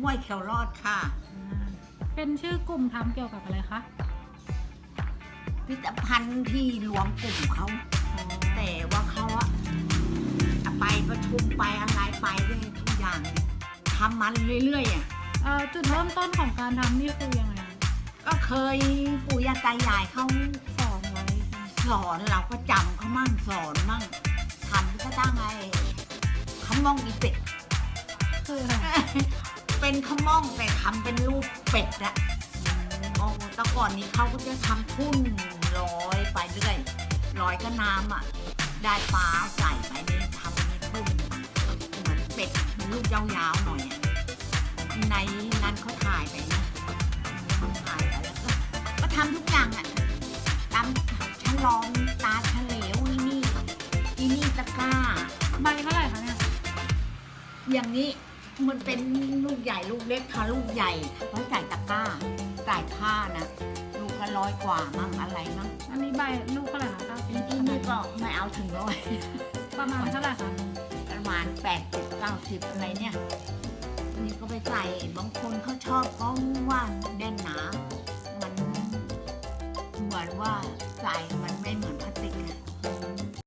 ห้วยแขวรอดค่ะ เป็นชื่อกลุ่มทำเกี่ยวกับอะไรคะพิพิธภัณฑ์ที่รวมกลุ่มเขา แต่ว่าเขาอะไปประชุมไปอะไรไปเรื่อยทุกอย่างเนี่ยทำมันเรื่อยๆอะเอ่อจุดเริ่มต้นของการทำนี่คือยังไงคะก็เคยปู่ย่าตายายเขาสอนไว้สอนเราก็จำเขามั่งสอนมั่งทำก็ตั้งไงขมองอีเป็ด คืออะไร เป็นขมองแต่ทำเป็นรูปเป็ดอะโอ้แต่ก่อนนี้เขาก็จะทำทุ่นลอยไปเรื่อยลอยก็น้ำอะได้ปลาใส่ไปในทำในทุ่นเหมือนเป็ดลูกยาวๆหน่อยอะในนั้นเขาถ่ายไปนะเขาถ่ายไปแล้วก็ก็ทำทุกอย่างอะตำฉลอมตาเฉลวอีนี่อีนี่ตะกร้าใบเท่าไหร่คะเนี่ยอย่างนี้ มันเป็นลูกใหญ่ลูกเล็กค่ะลูกใหญ่เพราะใส่ตะกร้าใส่ผ้านะลูกละร้อยกว่ามั่งอะไรมั่งอันนี้ใบลูกเท่าไหร่นะคะอันนี้นี่ก็ไม่เอาถึงร้อยประมาณเท่าไหร่คะประมาณแปดสิบเก้าสิบอะไรเนี่ยนี่ก็ไปใส่บางคนเขาชอบเขาว่าแน่นหนา มันเหมือนว่าใส่มัน